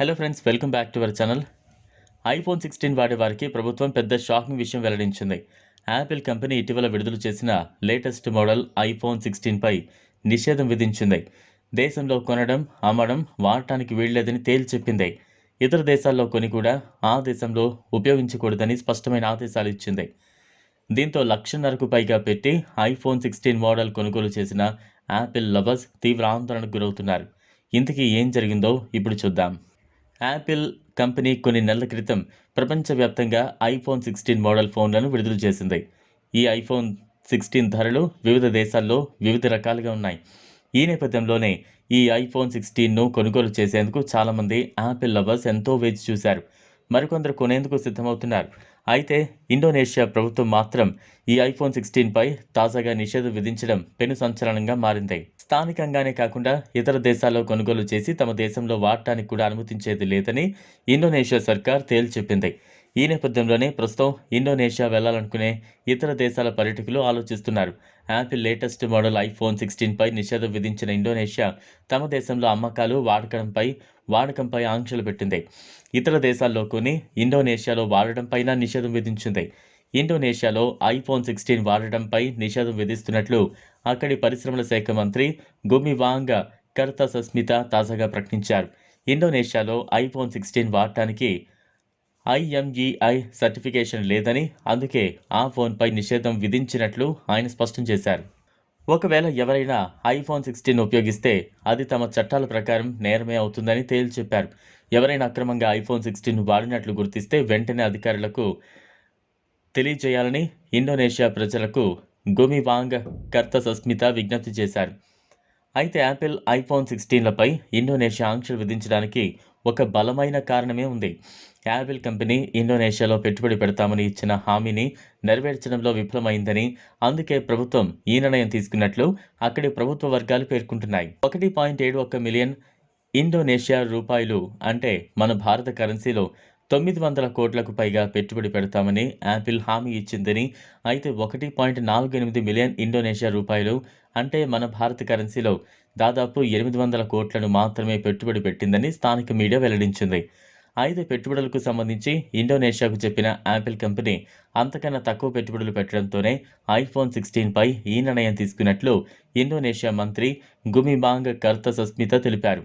Hello friends welcome back to our channel iPhone sixteen వాడే వారికి ప్రభుత్వం పెద్ద షాకింగ్ విషయం వెల్లడించింది. యాపిల్ కంపెనీ ఇటీవల విడుదల చేసిన లేటెస్ట్ మోడల్ ఐఫోన్ సిక్స్టీన్పై నిషేధం విధించింది. దేశంలో కొనడం అమ్మడం వాడటానికి వీల్లేదని తేల్చెప్పింది. ఇతర దేశాల్లో కొని కూడా ఆ దేశంలో ఉపయోగించకూడదని స్పష్టమైన ఆదేశాలు ఇచ్చింది. దీంతో లక్షన్నరకు పైగా పెట్టి ఐఫోన్ సిక్స్టీన్ మోడల్ కొనుగోలు చేసిన యాపిల్ లవర్స్ తీవ్ర ఆందోళనకు గురవుతున్నారు. ఇంతకీ ఏం జరిగిందో ఇప్పుడు చూద్దాం. యాపిల్ కంపెనీ కొన్ని నెలల క్రితం ప్రపంచవ్యాప్తంగా ఐఫోన్ సిక్స్టీన్ మోడల్ ఫోన్లను విడుదల చేసింది. ఈ ఐఫోన్ సిక్స్టీన్ ధరలు వివిధ దేశాల్లో వివిధ రకాలుగా ఉన్నాయి. ఈ నేపథ్యంలోనే ఈ ఐఫోన్ సిక్స్టీన్ను కొనుగోలు చేసేందుకు చాలామంది యాపిల్ లవర్స్ ఎంతో వేచి చూశారు. మరికొందరు కొనేందుకు సిద్ధమవుతున్నారు. అయితే ఇండోనేషియా ప్రభుత్వం మాత్రం ఈ ఐఫోన్ సిక్స్టీన్పై తాజాగా నిషేధం విధించడం పెను సంచలనంగా మారింది. స్థానికంగానే కాకుండా ఇతర దేశాల్లో కొనుగోలు చేసి తమ దేశంలో వాడటానికి కూడా అనుమతించేది లేదని ఇండోనేషియా సర్కార్ తేల్చెప్పింది ఈ నేపథ్యంలోనే ప్రస్తుతం ఇండోనేషియా వెళ్ళాలనుకునే ఇతర దేశాల పర్యటకులు ఆలోచిస్తున్నారు. యాపిల్ లేటెస్ట్ మోడల్ ఐఫోన్ సిక్స్టీన్పై నిషేధం విధించిన ఇండోనేషియా తమ దేశంలో అమ్మకాలు వాడకంపై వాడకంపై ఆంక్షలు పెట్టింది. ఇతర దేశాల్లో కొన్ని ఇండోనేషియాలో వాడడంపైన నిషేధం విధించింది. ఇండోనేషియాలో ఐఫోన్ సిక్స్టీన్ వాడడంపై నిషేధం విధిస్తున్నట్లు అక్కడి పరిశ్రమల శాఖ మంత్రి గుమివాంగ్ కర్త సస్మిత తాజాగా ప్రకటించారు. ఇండోనేషియాలో ఐఫోన్ సిక్స్టీన్ వాడటానికి ఐఎంఈఐ సర్టిఫికేషన్ లేదని అందుకే ఆ ఫోన్పై నిషేధం విధించినట్లు ఆయన స్పష్టం చేశారు. ఒకవేళ ఎవరైనా ఐఫోన్ సిక్స్టీన్ ఉపయోగిస్తే అది తమ చట్టాల ప్రకారం నేరమే అవుతుందని తేల్చి చెప్పారు ఎవరైనా అక్రమంగా ఐఫోన్ సిక్స్టీన్ వాడినట్లు గుర్తిస్తే వెంటనే అధికారులకు తెలియజేయాలని ఇండోనేషియా ప్రజలకు గుమివాంగ్ కర్త సస్మిత విజ్ఞప్తి చేశారు. అయితే యాపిల్ ఐఫోన్ సిక్స్టీన్లపై ఇండోనేషియా ఆంక్షలు విధించడానికి ఒక బలమైన కారణమే ఉంది. యాపిల్ కంపెనీ ఇండోనేషియాలో పెట్టుబడి పెడతామని ఇచ్చిన హామీని నెరవేర్చడంలో విఫలమైందని అందుకే ప్రభుత్వం ఈ నిర్ణయం తీసుకున్నట్లు అక్కడి ప్రభుత్వ వర్గాలు పేర్కొంటున్నాయి. ఒకటి పాయింట్ ఏడు ఒక్క మిలియన్ ఇండోనేషియా రూపాయలు అంటే మన భారత కరెన్సీలో తొమ్మిది వందల కోట్లకు పైగా పెట్టుబడి పెడతామని యాపిల్ హామీ ఇచ్చిందని. అయితే ఒకటి పాయింట్ నాలుగు ఎనిమిది మిలియన్ ఇండోనేషియా రూపాయలు అంటే మన భారత కరెన్సీలో దాదాపు ఎనిమిది వందల కోట్లను మాత్రమే పెట్టుబడి పెట్టిందని స్థానిక మీడియా వెల్లడించింది. ఐదు పెట్టుబడులకు సంబంధించి ఇండోనేషియాకు చెప్పిన యాపిల్ కంపెనీ అంతకన్నా తక్కువ పెట్టుబడులు పెట్టడంతోనే ఐఫోన్ సిక్స్టీన్పై ఈ నిర్ణయం తీసుకున్నట్లు ఇండోనేషియా మంత్రి గుమిబాంగ్ కర్త సస్మిత తెలిపారు.